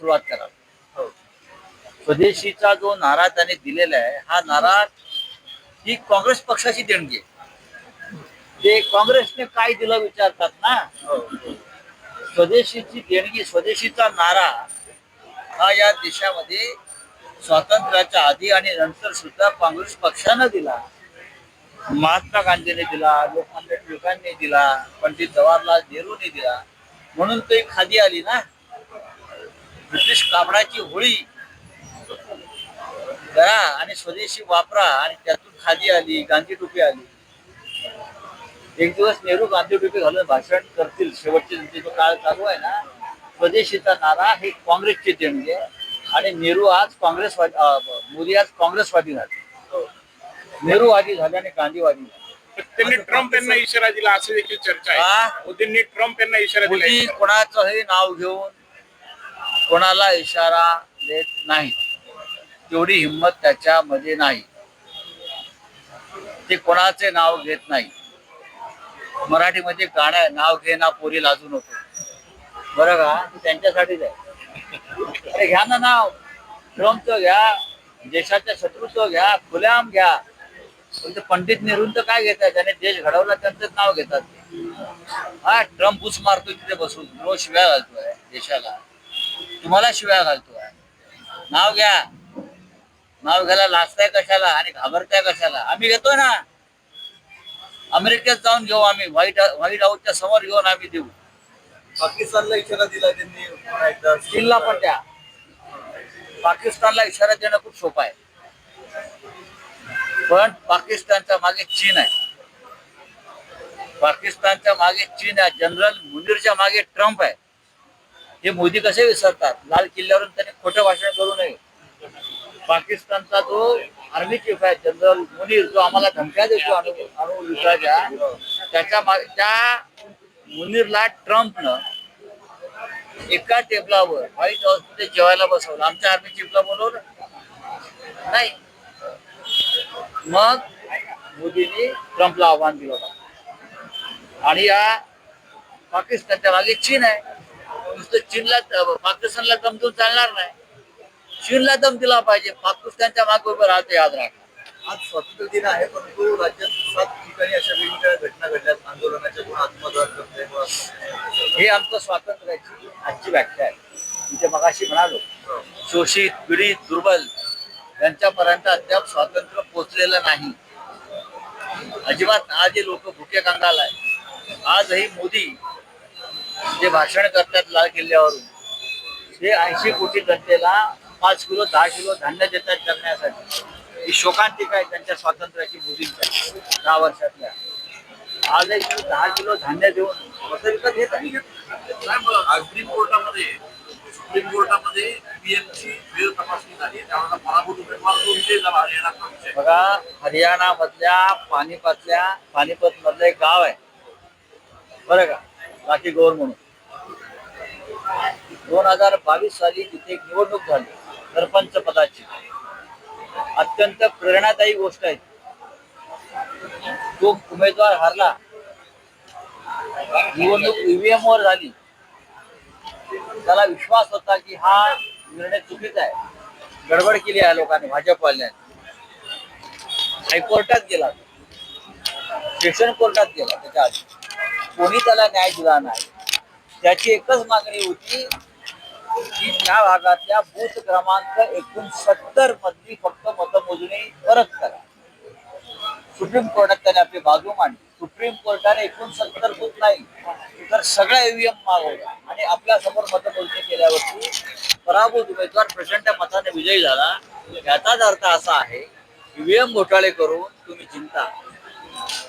सुरुवात करा स्वदेशीचा जो नारा त्याने दिलेला आहे हा नारा ही काँग्रेस पक्षाची देणगी आहे. ते काँग्रेसने काय दिलं विचारतात ना? स्वदेशीची देणगी स्वदेशीचा नारा हा या देशामध्ये स्वातंत्र्याच्या आधी आणि नंतर सुद्धा काँग्रेस पक्षानं दिला. महात्मा गांधीने दिला लोकमान्य टिळकांनी दिला पंडित जवाहरलाल नेहरूने दिला. म्हणून तो खादी आली ना? ब्रिटिश कापडाची होळी करा आणि स्वदेशी वापरा आणि त्यातून खादी आली गांधी टोपी आली. एक दिवस नेहरू गांधी टोपी घालून भाषण करतील शेवटचे जो काळ चालू आहे ना. स्वदेशीचा नारा हे काँग्रेसची देणगी आहे आणि नेहरू आज काँग्रेसवादी अं, मोदी आज काँग्रेसवादी झाले. नेहरूवादी झाले आणि गांधीवादी झाले. त्यांनी ट्रम्प यांना इशारा दिला असं देखील चर्चा हा? आहे मोदींनी ट्रम्प यांना इशारा दिला. कोणाचंही नाव घेऊन कोणाला इशारा देत नाही. तेवढी हिंमत त्याच्यामध्ये नाही. ते कोणाचे नाव घेत नाही. मराठीमध्ये गाणं आहे, नाव घे ना पोरी लाजू नको. बरं का? त्यांच्यासाठीच आहे अरे घ्या ना नाव. ट्रम्पचं घ्या. देशाच्या शत्रूचं घ्या. खुल्याम घ्या. म्हणजे पंडित नेहरूंचं काय घेतात त्याने देश घडवला त्यांचंच नाव घेतात. हा ट्रम्प उस मारतोय तिथे बसून. रोज शिव्या घालतोय देशाला. तुम्हाला शिव्या घालतोय नाव घ्या. नाव घ्यायला लाजताय कशाला आणि घाबरताय कशाला? आम्ही घेतो ना. अमेरिकेत जाऊन घेऊ आम्ही. व्हाईट व्हाईट हाऊसच्या समोर घेऊन आम्ही देऊ. पाकिस्तानला इशारा दिला त्यांनी चीनला पण द्या. पाकिस्तानला इशारा देणं खूप सोपं आहे. पण पाकिस्तानच्या मागे चीन आहे. पाकिस्तानच्या मागे चीन आहे. जनरल मुनीरच्या मागे ट्रम्प आहे. हे मोदी कसे विसरतात? लाल किल्ल्यावरून त्यांनी खोटं भाषण करू नये. पाकिस्तानचा जो आर्मी चीफ आहे जनरल मुनीर जो आम्हाला धमक्या देतो अणु युद्धाच्या त्याच्या त्या मुनीरला ट्रम्पनं एका टेबलावर व्हाईट हाऊसमध्ये जेवायला बसवलं. आमच्या आर्मी चीफला बोलवलं. नाही. मग मोदींनी ट्रम्पला आव्हान दिलं होतं. आणि या पाकिस्तानच्या मागे चीन आहे. चीनला पाकिस्तानला दमतून चालणार नाही. चीनला दम दिला पाहिजे. पाकिस्तानच्या मागे उभं राहतो याद राखा आज स्वातंत्र्य दिन आहे परंतु राज्यात सात ठिकाणी अशा वेगवेगळ्या घटना घडल्यात. आंदोलनाच्या कोण आत्मदान करते हे आमचं स्वातंत्र्याची आजची व्याख्या आहे. मी मगाशी म्हणालो शोषित पीडित दुर्बल यांच्यापर्यंत अद्याप स्वातंत्र्य पोचलेलं नाही. अजिबात आज हे लोक भुके कंगाल आहे आजही मोदी जे भाषण करतात लाल किल्ल्यावरून ते ऐंशी कोटी जनतेला पाच किलो दहा किलो धान्य देतात करण्यासाठी. ही शोकांतिका आहे त्यांच्या स्वातंत्र्याची मोदींच्या दहा वर्षातल्या. आज एक दहा किलो धान्य देऊन कसं विकत घेत आहे. सुप्रीम कोर्टामध्ये सुप्रीम कोर्टामध्ये पीएमची वेळ तपासणी झाली. त्यावेळेला पराभूत उमेदवार जो विजय झाला हरियाणाचा विषय बघा हरियाणा मधल्या पानिपतल्या पानिपत मधलं एक गाव आहे. बरं का? बाकी गौर म्हणून. दोन हजार बावीस साली तिथे एक निवडणूक झाली सरपंच पदाची. अत्यंत प्रेरणादायी गोष्ट आहे. तो उमेदवार हारला. निवडणूक ईव्हीएम वर झाली. त्याला विश्वास होता की हा निर्णय चुकीचा आहे. गडबड केली आहे लोकांनी भाजपवाल्याने. हायकोर्टात गेला सेशन कोर्टात गेला त्याच्या आधी. कोणी त्याला न्याय दिला नाही. त्याची एकच मागणी होती की त्या भागातल्या बूथ क्रमांक एकोणसत्तर मधली फक्त मतमोजणी परत करा. सुप्रीम कोर्टात त्याने आपली बाजू मांडली. सुप्रीम कोर्टाने एकोणसत्तर बूथ नाही तर सगळ्या ईव्हीएम मागवल्या. आणि आपल्यासमोर मतमोजणी केल्यावरती पराभूत उमेदवार प्रचंड मताने विजयी झाला. याचाच अर्थ असा आहे ईव्हीएम घोटाळे करून तुम्ही चिंता.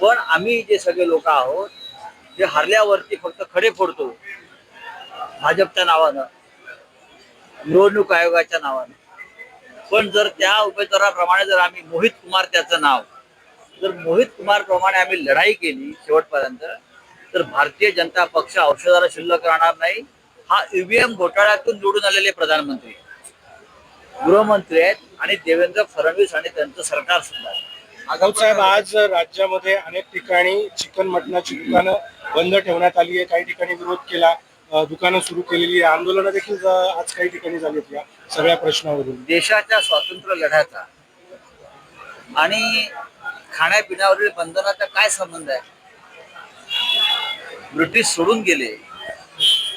पण आम्ही जे सगळे लोक आहोत हे हरल्यावरती फक्त खडे फोडतो. भाजपच्या नावानं निवडणूक आयोगाच्या नावानं. पण जर त्या उमेदवाराप्रमाणे जर आम्ही मोहित कुमार त्याचं नाव जर मोहित कुमार प्रमाणे आम्ही लढाई केली शेवटपर्यंत तर भारतीय जनता पक्ष औषधाला शिल्लक राहणार नाही. हा ईव्हीएम घोटाळ्यातून निवडून आलेले प्रधानमंत्री गृहमंत्री आहेत आणि देवेंद्र फडणवीस आणि त्यांचं सरकार सुद्धा आहे. साहेब आज राज्यामध्ये अनेक ठिकाणी चिकन मटणाची दुकानं बंद ठेवण्यात आली आहे काही ठिकाणी विरोध केला. दुकानं सुरू केलेली आहे. आंदोलनं देखील आज काही ठिकाणी झाली या सगळ्या प्रश्नावरून. देशाच्या स्वातंत्र्य लढ्याचा आणि खाण्यापिण्यावरील बंधनाचा काय संबंध आहे? ब्रिटिश सोडून गेले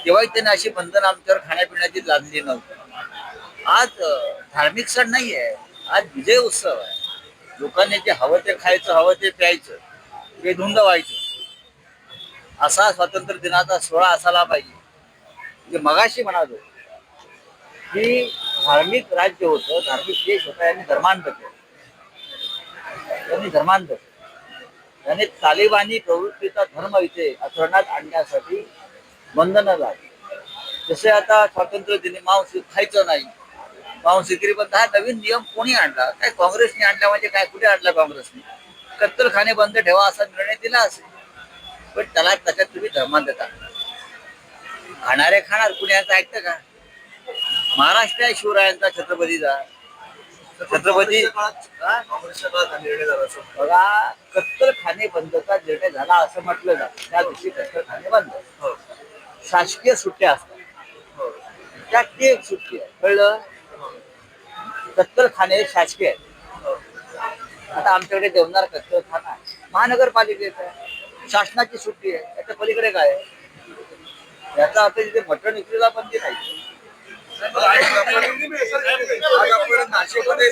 तेव्हाही त्यांनी अशी बंधन आमच्यावर खाण्यापिण्याची लादली नव्हती. आज धार्मिक सण नाही आहे आज विजय उत्सव आहे. लोकांनी जे हवं ते खायचं हवं ते प्यायचं ते धुंद व्हायचं. असा स्वातंत्र्य दिनाचा सोहळा असायला पाहिजे. जे मगाशी म्हणालो की धार्मिक राज्य होतं धार्मिक देश होता यांनी धर्मांत केलं. त्यांनी धर्मांतर त्याने तालिबानी प्रवृत्तीचा धर्म इथे आचरणात आणण्यासाठी बंधनं लागली जसे आता स्वातंत्र्य दिनी मांस खायचं नाही मांस विक्री बंद हा नवीन नियम कोणी आणला? काय काँग्रेसने आणला म्हणजे काय कुठे आणला काँग्रेसने? कत्तलखाने बंद ठेवा असा निर्णय दिला असेल. पण त्याला त्याच्यात तुम्ही धर्मांतर टाकला खाणारे खाणार कुणी यांचं ऐकतं का? महाराष्ट्र आहे शिवरायांचा छत्रपतीचा छत्रपती हा? हा बघा कत्तलखाने बंदचा निर्णय झाला असं म्हटलं जातं. त्या दिवशी कत्तलखाने बंद. हो. शासकीय सुट्ट्या असतात. त्यात ती एक सुट्टी आहे. कळलं? कत्तलखाने शासकीय आहेत. आता आमच्याकडे देवनार कत्तलखाना महानगरपालिकेचं आहे. शासनाची सुट्टी आहे त्याच्या पलीकडे काय आहे? याचा अर्थ तिथे मटण विक्रीला बंदी नाही नाशिकमध्ये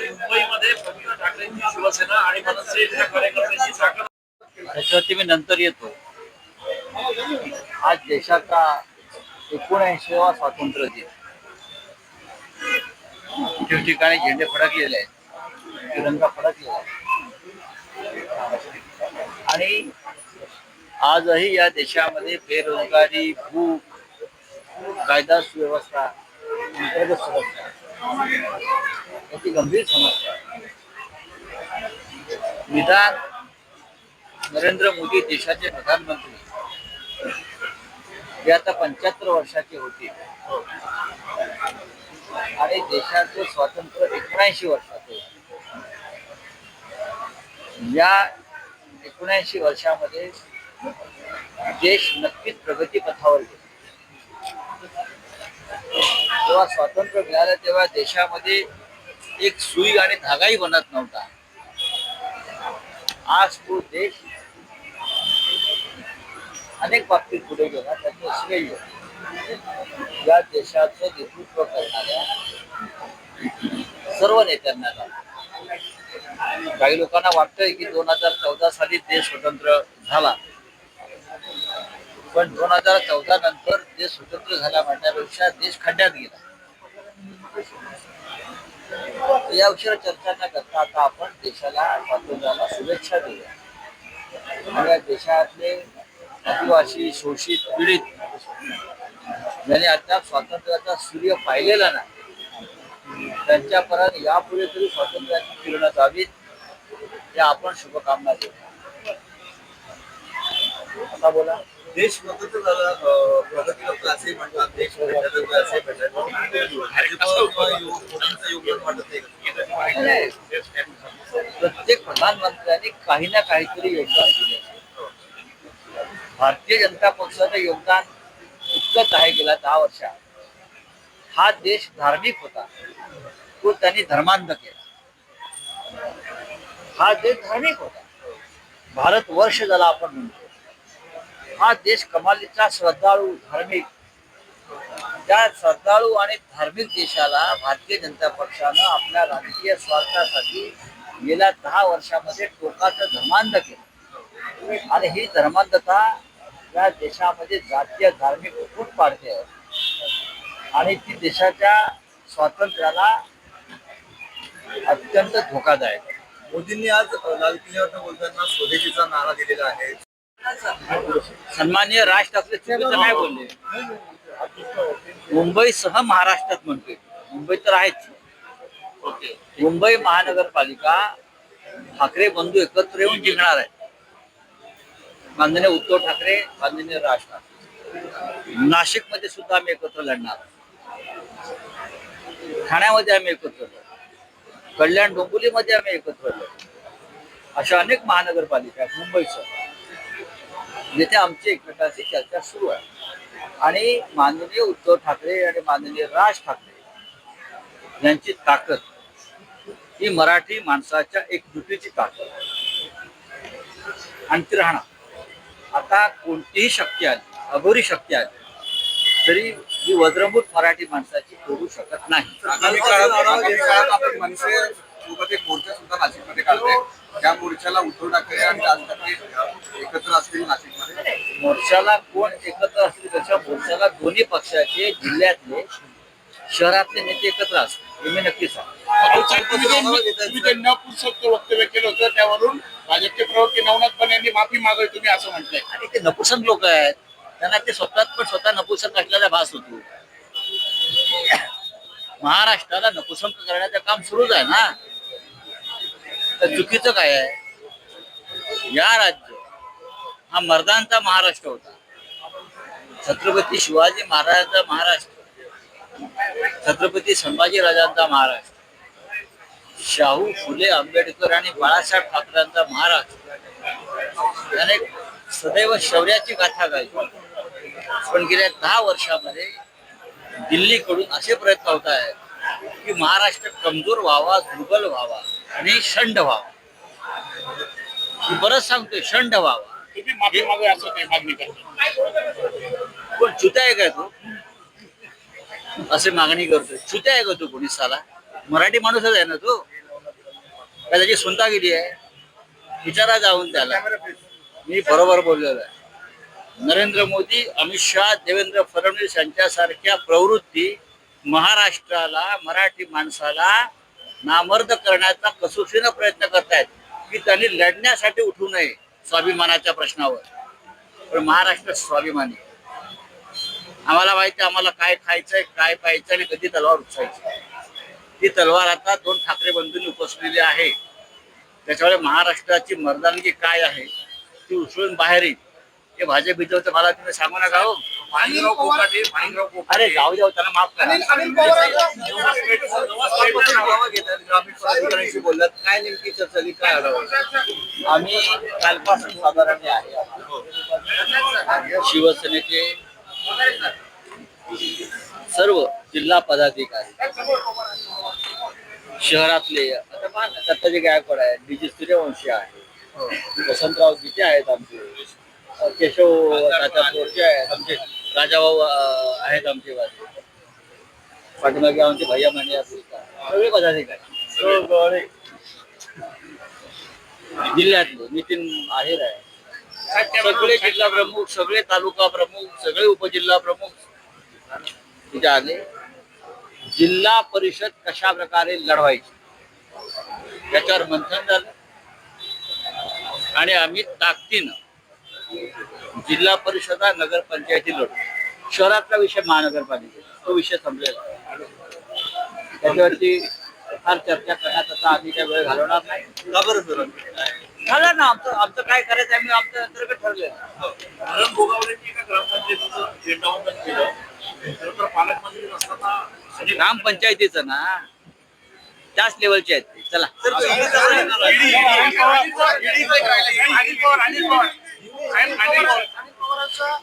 मुंबईमध्ये शिवसेना आणि मनसेच्या कार्यकर्त्यांची त्याच्यावरती मी नंतर येतो. आज देशाचा एकोणऐंशीवा स्वातंत्र्य दिन. ठिकठिकाणी झेंडे फडकलेले आहेत. तिरंगा फडकलेला आहे. आणि आजही या देशामध्ये बेरोजगारी भूक कायदा सुव्यवस्था अंतर्गत सुरक्षा याची गंभीर समस्या. निदान नरेंद्र मोदी देशाचे प्रधानमंत्री जे आता पंच्याहत्तर वर्षाचे होते. आणि देशाचे स्वातंत्र्य एकोणऐंशी वर्षाचे या एकोणऐंशी वर्षामध्ये देश नक्कीच प्रगती पथावर गेला जेव्हा स्वातंत्र्य मिळालं तेव्हा देशामध्ये एक सुई आणि धागाही बनत नव्हता. आज तो देश अनेक बाबतीत पुढे गेला त्याचं श्रेय या देशाचं नेतृत्व करणाऱ्या सर्व नेत्यांना झालं. काही लोकांना वाटतंय की दोन हजार चौदा साली देश स्वतंत्र झाला. पण दोन हजार चौदा नंतर देश स्वतंत्र झाला म्हणण्यापेक्षा देश खड्ड्यात गेला. याविषयी या विषयावर चर्चा न करता आता आपण देशाला स्वातंत्र्याला शुभेच्छा देऊया. आणि या देशातले आदिवासी शोषित पीडित ज्याने अद्याप स्वातंत्र्याचा सूर्य पाहिलेला नाही त्यांच्यापर्यंत यापुढे तरी स्वातंत्र्याची किरणं जावीत या आपण शुभकामना देऊ आता बोला. देश स्वतंत्र झाला असे म्हणतात. असे योगदान वाटत नाही. प्रत्येक प्रधानमंत्र्यांनी काही ना काहीतरी योगदान दिले. भारतीय जनता पक्षाचं योगदान इतकंच आहे गेल्या दहा वर्षात. हा देश धार्मिक होता. तो त्यांनी धर्मांध केला हा देश धार्मिक होता भारत वर्ष झाला आपण म्हणतो हा देश कमालीचा श्रद्धाळू धार्मिक त्या श्रद्धाळू आणि धार्मिक देशाला भारतीय जनता पक्षानं आपल्या राजकीय स्वार्थासाठी गेल्या दहा वर्षामध्ये टोकाचं धर्मांध केलं आणि ही धर्मांधता या देशामध्ये जातीय धार्मिक फूट पाडते आणि ती देशाच्या स्वातंत्र्याला अत्यंत धोकादायक. मोदींनी आज लाल किल्ल्यावर बोलताना स्वदेशीचा नारा दिलेला आहे. सन्माननीय राज ठाकरे चुकीचं नाही बोलले. मुंबईसह महाराष्ट्रात म्हणतोय. मुंबई तर आहेच. मुंबई महानगरपालिका ठाकरे बंधू एकत्र येऊन जिंकणार आहे माननीय उद्धव ठाकरे माननीय राज ठाकरे नाशिकमध्ये सुद्धा आम्ही एकत्र लढणार. ठाण्यामध्ये आम्ही एकत्र कल्याण डोंबिवलीमध्ये आम्ही एकत्र आलो. अशा अनेक महानगरपालिका आहेत मुंबईसह जिथे आमची एकमेकांशी चर्चा सुरू आहे. आणि माननीय उद्धव ठाकरे आणि माननीय राज ठाकरे यांची ताकद ही मराठी माणसाच्या एकजुटीची ताकद आणि ती राहणार. आता कोणतीही शक्ती आली अघोरी शक्ती आली तरी ही वज्रमूठ मराठी माणसाची करू शकत नाही. आगामी काळात आगामी काळात आपण मनसे सोबत एक मोर्चा सुद्धा नाशिकमध्ये काढतोय. त्या मोर्चाला उद्धव ठाकरे आणि राज ठाकरे एकत्र असतील नाशिकमध्ये. मोर्चाला कोण एकत्र असतील त्याच्या मोर्चाला दोन्ही पक्षाचे जिल्ह्यातले शहरातले नेते एकत्र असतील हे मी नक्कीच सांगतो. वक्तव्य केलं होतं त्यावरून भाजपचे प्रवक्ते नवनाथ बन यांनी माफी मागावी तुम्ही असं म्हटलंय. आणि ते नपुसक लोक आहेत. त्यांना ते स्वतःत पण स्वतः नपुसक असल्याचा भास होतो. महाराष्ट्राला नपुसंक करण्याचं काम सुरूच आहे ना. तर चुकीचं काय आहे? या राज्य हा मर्दांचा महाराष्ट्र होता. छत्रपती शिवाजी महाराजांचा महाराष्ट्र. छत्रपती संभाजी राजांचा महाराष्ट्र. शाहू फुले आंबेडकर आणि बाळासाहेब ठाकरेंचा महाराष्ट्र. त्याने सदैव शौर्याची गाथा गायली. पण गेल्या दहा वर्षामध्ये दिल्लीकडून असे प्रयत्न होत आहेत की महाराष्ट्र कमजोर व्हावा दुर्बल व्हावा आणि शंड व्हावा. मी बरंच सांगतोय शंड व्हावा. कोण चुत्या आहे काय तो? असे मागणी करतोय. चुत्या आहे का तो कोणी साला मराठी माणूसच आहे ना तो? काय त्याची सुनतागिरी आहे? विचारा जाऊन त्याला. मी बरोबर बोललेलो आहे. नरेंद्र मोदी अमित शहा देवेंद्र फडणवीस यांच्यासारख्या प्रवृत्ती महाराष्ट्राला मराठी माणसाला नामर्द करण्याचा कसोशीनं प्रयत्न करतायत की त्यांनी लढण्यासाठी उठू नये स्वाभिमानाच्या प्रश्नावर. पण महाराष्ट्र स्वाभिमानी. आम्हाला माहिती आहे आम्हाला काय खायचंय काय पाहायचं आणि कधी तलवार उचलायची. ती तलवार आता दोन ठाकरे बंधूंनी उपसलेली आहे. त्याच्यामुळे महाराष्ट्राची मर्दानगी काय आहे ती उचलून बाहेर येईल. हे भाजप बिजवतं मला तुम्ही सांगू नका हो. माणिकराव कोकाटे माणिकराव कोकाटे अरे जाऊ द्या त्यांना माफ करा. ग्रामीण पदाधिकाऱ्यांशी बोललात काय नेमकी चर्चा झाली काय अडवलं आम्ही कालपासून साधारण आहे. शिवसेनेचे सर्व जिल्हा पदाधिकारी शहरातले आता दत्ताजी गायकवाड आहे डी जी सूर्यवंशी आहे वसंतराव गीते आहेत आमचे. केशव तात्या पोरचे आहेत आमचे. राजाभाऊ आहेत आमचे पाठीमागे आमचे भैया मांडे सगळे पदाधिकारी. जिल्ह्यातले. नितीन आहेर आहे. सगळे जिल्हा प्रमुख सगळे तालुका प्रमुख सगळे उपजिल्हा प्रमुख. तिथे आले. जिल्हा परिषद कशा प्रकारे लढवायची? त्याच्यावर मंथन झालं. आणि आम्ही ताकदीनं जिल्हा परिषदा नगरपंचायती लढू शहरातला विषय महानगरपालिकेचा तो विषय संपलेला. त्याच्यावरती फार चर्चा करण्यात आता आम्ही काही वेळ घालवणार नाही का बरं सर झालं ना आमचं आमचं काय करायचं आम्ही आमचं अंतर्गत ठरलं भरण गोगावलेंनी एका ग्रामपंचायतीचं झेंडावंदन केलं खरं तर पालकमंत्री म्हणजे ग्रामपंचायतीचं ना त्याच लेवलचे आहेत ते चला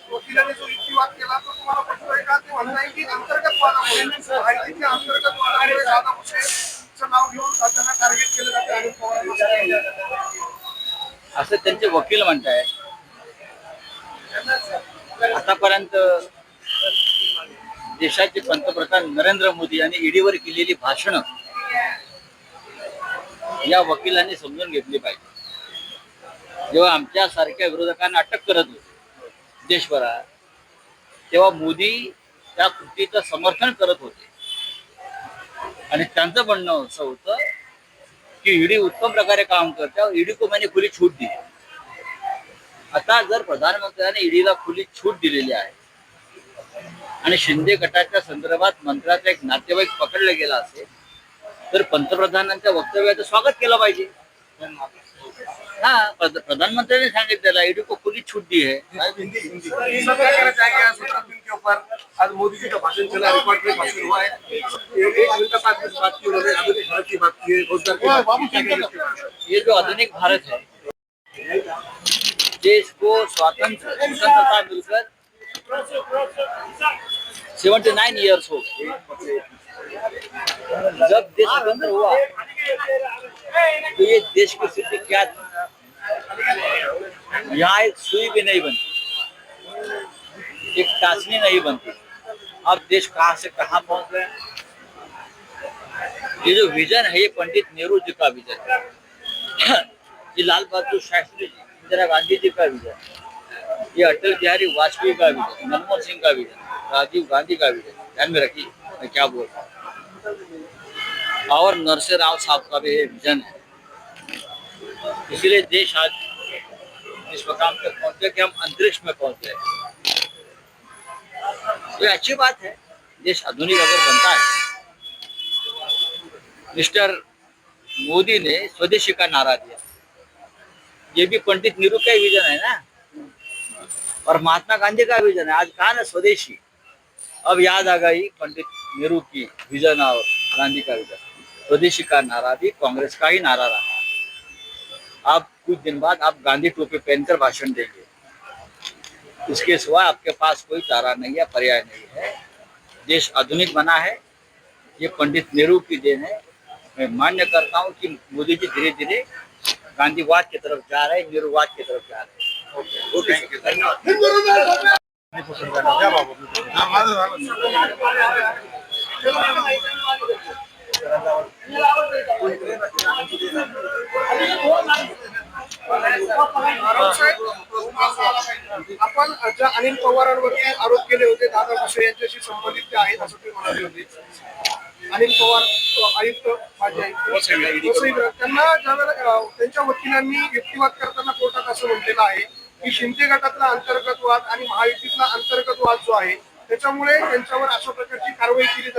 वकिलांनी जो युक्तिवाद केला तो तुम्हाला पटतोय का? ते म्हणणं आहे की अंतर्गत वादामुळे. माहितीच्या अंतर्गत वादामुळे दादा भुसेचं नाव घेऊन त्यांना टार्गेट केलं जातं अनिल पवारांना असं त्यांचे वकील म्हणतायत आतापर्यंत देशाचे पंतप्रधान नरेंद्र मोदी यांनी ईडीवर केलेली भाषणं या वकिलांनी समजून घेतली पाहिजे. जेव्हा आमच्या सारख्या विरोधकांना अटक करत होते देशभरात तेव्हा मोदी त्या कृतीचं समर्थन करत होते. आणि त्यांचं म्हणणं असं होतं की ईडी उत्तम प्रकारे काम करते ईडी को खुली छूट दिली आता जर प्रधानमंत्र्याने ईडीला खुली छूट दिलेली आहे आणि शिंदे गटाच्या संदर्भात मंत्र्याचा एक नातेवाईक पकडला गेला असेल तर पंतप्रधानांच्या वक्तव्याचं स्वागत केलं पाहिजे. हा. प्रध- प्रधानमंत्र्यांनी सांगितलेलं ईडी को खुली छूट दी है सत्याग्रह जाएँगे आज सत्रह दिन के ऊपर आज मोदी जी का भाषण चला रिकॉर्ड में भाषण हुआ है. एक एक घंटा पाँच मिनट बात की उन्होंने आधुनिक भारत की बात की है रोज़गार की बात की। है, क्या क्या बात की है? ये जो आधुनिक भारत है देश को स्वातंत्र स्वतंत्रता मिलकर सेवेंटी नाइन ईयर्स हो गए। जब देश स्वतंत्र हुआ तो ये देश की स्थिति क्या यहाँ एक सुई भी नहीं बनती। एक टासनी नहीं बनती। अब देश कहाँ से कहाँ पहुँच गया ये जो विजन है, ये पंडित नेहरू जी का विजन ये लाल बहादुर शास्त्री जी, इंदिरा गांधी जी का विजन ये अटल बिहारी वाजपेयी का विजन मनमोहन सिंह का विजन राजीव गांधी का विजन ध्यान में रखिए, मैं क्या बोल रहा हूँ। और नरसिंह राव साहब का भी विजन है। इसीलिए देश आज इस मकाम तक पहुँचे कि हम अंतरिक्ष में पहुँचे। तो अच्छी बात है, देश आधुनिक अगर बनता है। मिस्टर मोदी ने स्वदेशी का नारा दिया। ये भी पंडित नेहरू का विजन है ना? और महात्मा गांधी का विजन है। आज कहा ना स्वदेशी? अब याद आ गई पंडित नेहरू की विजन और गांधी का विजन। स्वदेशी का नारा भी कांग्रेस का ही नारा रहा। आप कुछ दिन बाद आप गांधी टोपी पहनकर भाषण देंगे। इसके सिवा आपके पास कोई तारा नहीं है पर्याय नहीं है। देश आधुनिक बना है। ये पंडित नेहरू की देन है। मैं मान्य करता हूँ कि मोदी जी धीरे धीरे गांधीवाद की तरफ़ जा रहे हैं नेहरूवाद की तरफ़ जा रहे हैं। धन्यवाद। आपण ज्या अनिल पवारांवरती आरोप केले होते दादा भुसे यांच्याशी संबंधित ते आहेत असं ते म्हणाले होते. अनिल पवार आयुक्त माजी आयुक्त त्यांना ज्यावेळेला त्यांच्या वकिलांनी युक्तिवाद करताना कोर्टात असं म्हटलेलं आहे की शिंदे गटातला अंतर्गत वाद आणि महायुतीतला अंतर्गत वाद जो आहे त्याच्यामुळे त्यांच्यावर अशा प्रकारची कारवाई केली जाते.